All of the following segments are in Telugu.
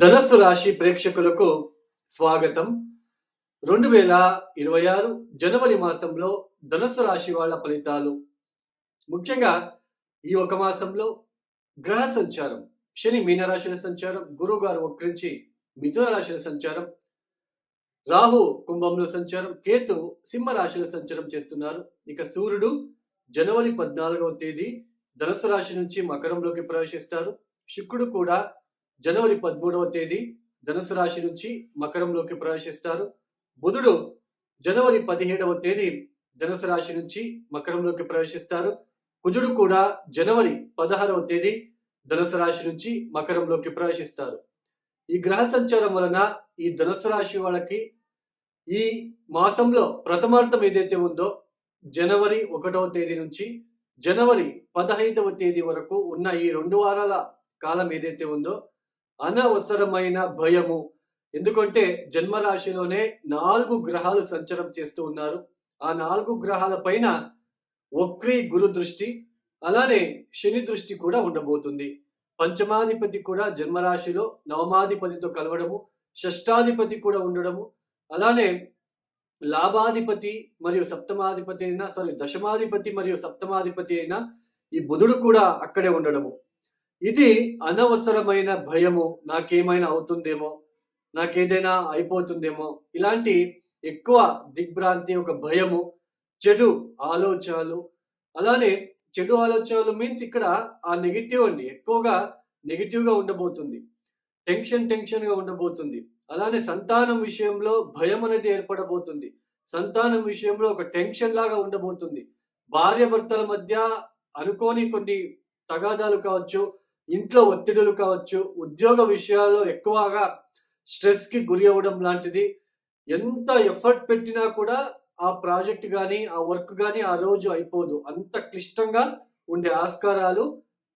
ధనస్సు రాశి ప్రేక్షకులకు స్వాగతం. రెండు వేల ఇరవై ఆరు జనవరి మాసంలో ధనస్సు రాశి వాళ్ళ ఫలితాలు. ముఖ్యంగా ఈ ఒక మాసంలో గ్రహ సంచారం శని మీనరాశుల సంచారం గురువు గారు వక్రించి మిథున రాశుల సంచారం రాహు కుంభంలో సంచారం కేతు సింహ రాశిలో సంచారం చేస్తున్నారు. ఇక సూర్యుడు జనవరి పద్నాలుగవ తేదీ ధనుసు రాశి నుంచి మకరంలోకి ప్రవేశిస్తారు. శుక్రుడు కూడా జనవరి పదమూడవ తేదీ ధనుసు రాశి నుంచి మకరంలోకి ప్రవేశిస్తారు. బుధుడు జనవరి పదిహేడవ తేదీ ధనుసు రాశి నుంచి మకరంలోకి ప్రవేశిస్తారు. కుజుడు కూడా జనవరి పదహారవ తేదీ ధనుసు రాశి నుంచి మకరంలోకి ప్రవేశిస్తారు. ఈ గ్రహ సంచారం వలన ఈ ధనుసు రాశి వాళ్ళకి ఈ మాసంలో ప్రథమార్థం ఏదైతే ఉందో జనవరి ఒకటవ తేదీ నుంచి జనవరి పదహైదవ తేదీ వరకు ఉన్న ఈ రెండు వారాల కాలం ఏదైతే ఉందో అనవసరమైన భయము. ఎందుకంటే జన్మరాశిలోనే నాలుగు గ్రహాలు సంచారం చేస్తూ ఉన్నారు. ఆ నాలుగు గ్రహాల పైన వక్రీ గురు దృష్టి అలానే శని దృష్టి కూడా ఉండబోతుంది. పంచమాధిపతి కూడా జన్మరాశిలో నవమాధిపతితో కలవడము షష్టాధిపతి కూడా ఉండడము అలానే లాభాధిపతి మరియు సప్తమాధిపతి అయినా సారీ దశమాధిపతి మరియు సప్తమాధిపతి అయినా ఈ బుధుడు కూడా అక్కడే ఉండడము. ఇది అనవసరమైన భయము. నాకేమైనా అవుతుందేమో? నాకేదైనా అయిపోతుందేమో? ఇలాంటి ఎక్కువ దిగ్భ్రాంతి ఒక భయము చెడు ఆలోచనలు. అలానే చెడు ఆలోచనలు మీన్స్ ఇక్కడ ఆ నెగిటివ్ అండి. ఎక్కువగా నెగిటివ్గా ఉండబోతుంది. టెన్షన్ టెన్షన్గా ఉండబోతుంది. అలానే సంతానం విషయంలో భయం అనేది ఏర్పడబోతుంది. సంతానం విషయంలో ఒక టెన్షన్ లాగా ఉండబోతుంది. భార్య భర్తల మధ్య అనుకోని కొన్ని తగాదాలు కావచ్చు ఇంట్లో ఒత్తిడులు కావచ్చు ఉద్యోగ విషయాల్లో ఎక్కువగా స్ట్రెస్కి గురి అవ్వడం లాంటిది. ఎంత ఎఫర్ట్ పెట్టినా కూడా ఆ ప్రాజెక్ట్ కానీ ఆ వర్క్ కానీ ఆ రోజు అయిపోదు. అంత క్లిష్టంగా ఉండే ఆస్కారాలు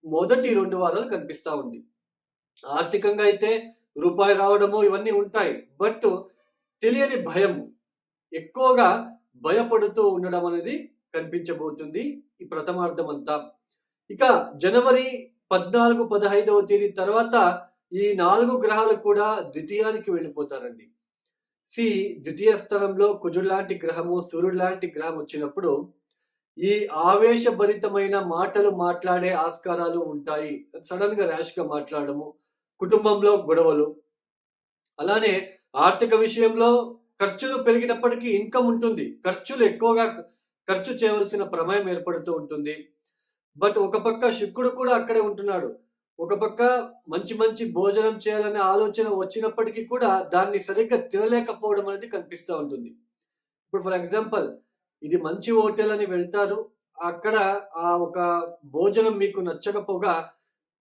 మొదటి రెండు వారాలు కనిపిస్తూ ఉంది. ఆర్థికంగా అయితే రూపాయి రావడము ఇవన్నీ ఉంటాయి. బట్ తెలియని భయం ఎక్కువగా భయపడుతూ ఉండడం అనేది కనిపించబోతుంది ఈ ప్రథమార్థం అంతా. ఇక జనవరి పద్నాలుగు పదహైదవ తేదీ తర్వాత ఈ నాలుగు గ్రహాలు కూడా ద్వితీయానికి వెళ్ళిపోతారండి. సి ద్వితీయ స్థలంలో కుజుడు లాంటి గ్రహము సూర్యుడు లాంటి గ్రహం వచ్చినప్పుడు ఈ ఆవేశభరితమైన మాటలు మాట్లాడే ఆస్కారాలు ఉంటాయి. సడన్గా ర్యాష్గా మాట్లాడము కుటుంబంలో గొడవలు. అలానే ఆర్థిక విషయంలో ఖర్చులు పెరిగినప్పటికీ ఇన్కమ్ ఉంటుంది. ఖర్చులు ఎక్కువగా ఖర్చు చేయవలసిన ప్రమేయం ఏర్పడుతూ ఉంటుంది. బట్ ఒక పక్క శుక్రుడు కూడా అక్కడే ఉంటున్నాడు. ఒక పక్క మంచి మంచి భోజనం చేయాలనే ఆలోచన వచ్చినప్పటికీ కూడా దాన్ని సరిగ్గా తినలేకపోవడం అనేది కనిపిస్తూ ఉంటుంది. ఇప్పుడు ఫర్ ఎగ్జాంపుల్ ఇది మంచి హోటల్ అని వెళ్తారు. అక్కడ ఆ ఒక భోజనం మీకు నచ్చకపోగా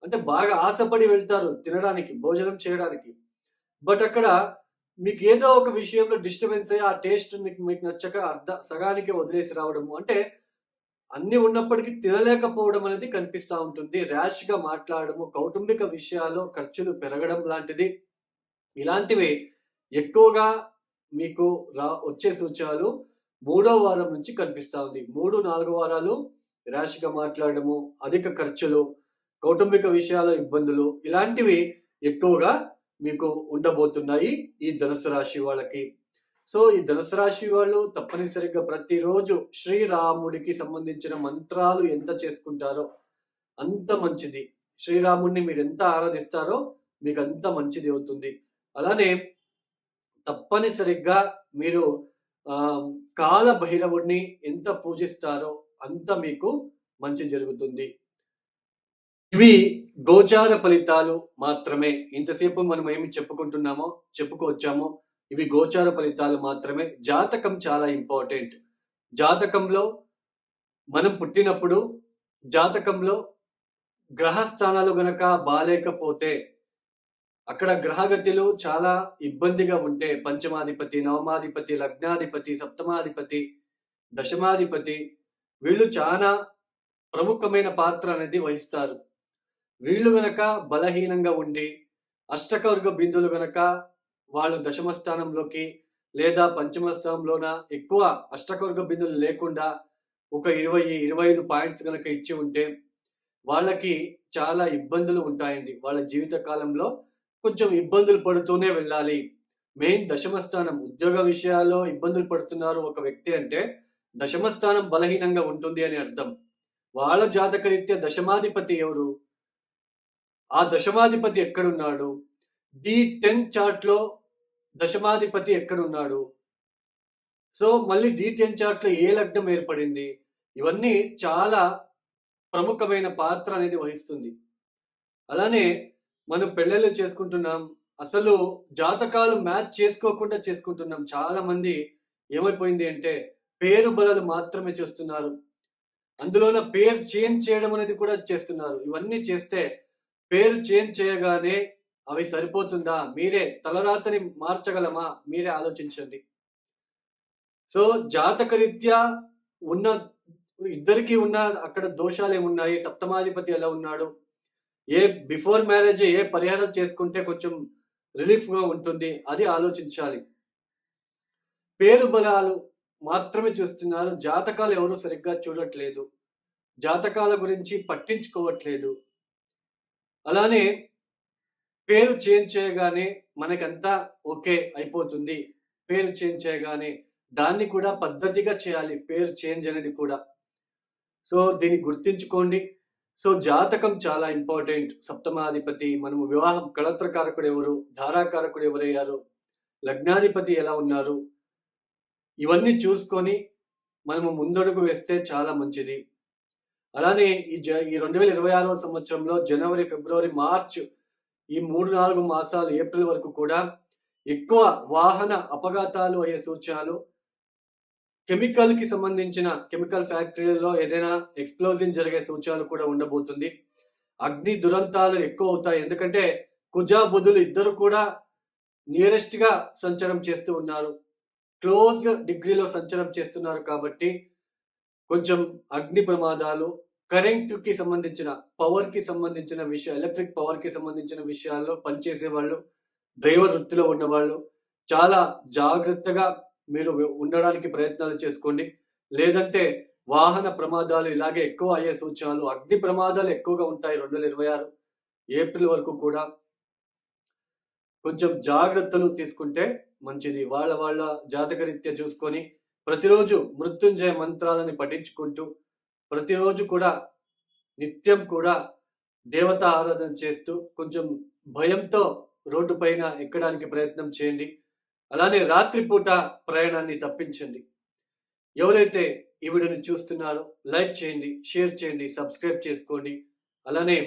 అంటే బాగా ఆశపడి వెళ్తారు తినడానికి భోజనం చేయడానికి. బట్ అక్కడ మీకు ఏదో ఒక విషయంలో డిస్టర్బెన్స్ అయ్యి ఆ టేస్ట్ మీకు మీకు నచ్చక అర్ధ సగానికి వదిలేసి రావడము. అంటే అన్ని ఉన్నప్పటికీ తినలేకపోవడం అనేది కనిపిస్తూ ఉంటుంది. ర్యాష్గా మాట్లాడము కౌటుంబిక విషయాలు ఖర్చులు పెరగడం లాంటిది. ఇలాంటివి ఎక్కువగా మీకు రా వచ్చే సూచనలు మూడో వారం నుంచి కనిపిస్తూ ఉంది. మూడు నాలుగు వారాలు ర్యాష్గా మాట్లాడము అధిక ఖర్చులు కౌటుంబిక విషయాల ఇబ్బందులు ఇలాంటివి ఎక్కువగా మీకు ఉండబోతున్నాయి ఈ ధనుసు రాశి వాళ్ళకి. సో ఈ ధనుసు రాశి వాళ్ళు తప్పనిసరిగా ప్రతిరోజు శ్రీరాముడికి సంబంధించిన మంత్రాలు ఎంత చేసుకుంటారో అంత మంచిది. శ్రీరాముడిని మీరు ఎంత ఆరాధిస్తారో మీకు అంత మంచిది అవుతుంది. అలానే తప్పనిసరిగా మీరు కాల భైరవుడిని ఎంత పూజిస్తారో అంత మీకు మంచి జరుగుతుంది. ఇవి గోచార ఫలితాలు మాత్రమే. ఇంతసేపు మనం ఏమి చెప్పుకుంటున్నామో చెప్పుకోవచ్చామో ఇవి గోచార ఫలితాలు మాత్రమే. జాతకం చాలా ఇంపార్టెంట్. జాతకంలో మనం పుట్టినప్పుడు జాతకంలో గ్రహ స్థానాలు గనక బాలేకపోతే అక్కడ గ్రహగతిలు చాలా ఇబ్బందిగా ఉంటే పంచమాధిపతి నవమాధిపతి లగ్నాధిపతి సప్తమాధిపతి దశమాధిపతి వీళ్ళు చాలా ప్రముఖమైన పాత్ర అనేది వహిస్తారు. వీళ్ళు గనక బలహీనంగా ఉండి అష్టకవర్గ బిందువులు గనక వాళ్ళు దశమ స్థానంలోకి లేదా పంచమ స్థానంలోన ఎక్కువ అష్టకవర్గ బిందులు లేకుండా ఒక ఇరవై ఇరవై ఐదు పాయింట్స్ కనుక ఇచ్చి ఉంటే వాళ్ళకి చాలా ఇబ్బందులు ఉంటాయండి. వాళ్ళ జీవిత కాలంలో కొంచెం ఇబ్బందులు పడుతూనే వెళ్ళాలి. మెయిన్ దశమస్థానం ఉద్యోగ విషయాల్లో ఇబ్బందులు పడుతున్నారు ఒక వ్యక్తి అంటే దశమస్థానం బలహీనంగా ఉంటుంది అని అర్థం. వాళ్ళ జాతకరీత్యా దశమాధిపతి ఎవరు? ఆ దశమాధిపతి ఎక్కడున్నాడు? డి టెన్ చార్ట్లో దశమాధిపతి ఎక్కడున్నాడు? సో మళ్ళీ డి టెన్ చార్ట్లో ఏ లగ్నం ఏర్పడింది? ఇవన్నీ చాలా ప్రముఖమైన పాత్ర అనేది వహిస్తుంది. అలానే మనం పెళ్ళిళ్ళు చేసుకుంటున్నాం. అసలు జాతకాలు మ్యాచ్ చేసుకోకుండా చేసుకుంటున్నాం. చాలా మంది ఏమైపోయింది అంటే పేరు బలలు మాత్రమే చేస్తున్నారు. అందులోన పేరు చేంజ్ చేయడం అనేది కూడా చేస్తున్నారు. ఇవన్నీ చేస్తే పేరు చేంజ్ చేయగానే అవి సరిపోతుందా? మీరే తలరాతని మార్చగలమా? మీరే ఆలోచించండి. సో జాతకరీత్యా ఉన్న ఇద్దరికి ఉన్న అక్కడ దోషాలు ఏమున్నాయి సప్తమాధిపతి ఎలా ఉన్నాడు? ఏ బిఫోర్ మ్యారేజ్ ఏ పరిహారం చేసుకుంటే కొంచెం రిలీఫ్గా ఉంటుంది? అది ఆలోచించాలి. పేరు బలాలు మాత్రమే చూస్తున్నారు. జాతకాలు ఎవరు సరిగ్గా చూడట్లేదు. జాతకాల గురించి పట్టించుకోవట్లేదు. అలానే పేరు చేంజ్ చేయగానే మనకంతా ఓకే అయిపోతుంది. పేరు చేంజ్ చేయగానే దాన్ని కూడా పద్ధతిగా చేయాలి. పేరు చేంజ్ అనేది కూడా. సో దీన్ని గుర్తించుకోండి. సో జాతకం చాలా ఇంపార్టెంట్. సప్తమాధిపతి మనము వివాహం కళత్రకారకుడు ఎవరు ధారాకారకుడు ఎవరయ్యారు లగ్నాధిపతి ఎలా ఉన్నారు ఇవన్నీ చూసుకొని మనము ముందడుగు వేస్తే చాలా మంచిది. అలానే ఈ జ ఈ రెండు వేల ఇరవై ఆరవ సంవత్సరంలో జనవరి ఫిబ్రవరి మార్చ్ ఈ మూడు నాలుగు మాసాలు ఏప్రిల్ వరకు కూడా ఎక్కువ వాహన అపఘాతాలు అయ్యే సూచనలు కెమికల్కి సంబంధించిన కెమికల్ ఫ్యాక్టరీలలో ఏదైనా ఎక్స్ప్లోజన్ జరిగే సూచనలు కూడా ఉండబోతుంది. అగ్ని దురంతాలు ఎక్కువ అవుతాయి. ఎందుకంటే కుజా బుధులు ఇద్దరు కూడా నియరెస్ట్గా సంచారం చేస్తూ ఉన్నారు. క్లోజ్ డిగ్రీలో సంచారం చేస్తున్నారు కాబట్టి కొంచెం అగ్ని ప్రమాదాలు కరెంట్కి సంబంధించిన పవర్కి సంబంధించిన విషయం ఎలక్ట్రిక్ పవర్కి సంబంధించిన విషయాల్లో పనిచేసే వాళ్ళు డ్రైవర్ వృత్తిలో ఉన్నవాళ్ళు చాలా జాగ్రత్తగా మీరు ఉండడానికి ప్రయత్నాలు చేసుకోండి. లేదంటే వాహన ప్రమాదాలు ఇలాగే ఎక్కువ అయ్యే సూచనలు అగ్ని ప్రమాదాలు ఎక్కువగా ఉంటాయి రెండు వేల ఇరవై ఆరు ఏప్రిల్ వరకు కూడా. కొంచెం జాగ్రత్తలు తీసుకుంటే మంచిది. వాళ్ళ వాళ్ళ జాతకరీత్యా చూసుకొని ప్రతిరోజు మృత్యుంజయ మంత్రాలని పఠించుకుంటూ ప్రతిరోజు కూడా నిత్యం కూడా దేవత ఆరాధన చేస్తూ కొంచెం భయంతో రోడ్డు పైన ఎక్కడానికి ప్రయత్నం చేయండి. అలానే రాత్రిపూట ప్రయాణాన్ని తప్పించండి. ఎవరైతే ఈ వీడియోని చూస్తున్నారో లైక్ చేయండి షేర్ చేయండి సబ్స్క్రైబ్ చేసుకోండి. అలానే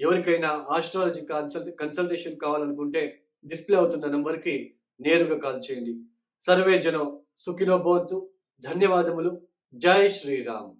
ఎవరికైనా ఆస్ట్రాలజీ కన్సల్ కన్సల్టేషన్ కావాలనుకుంటే డిస్ప్లే అవుతున్న నంబర్కి నేరుగా కాల్ చేయండి. సర్వే జనం సుఖినో భవంతు. ధన్యవాదములు. జై శ్రీరామ్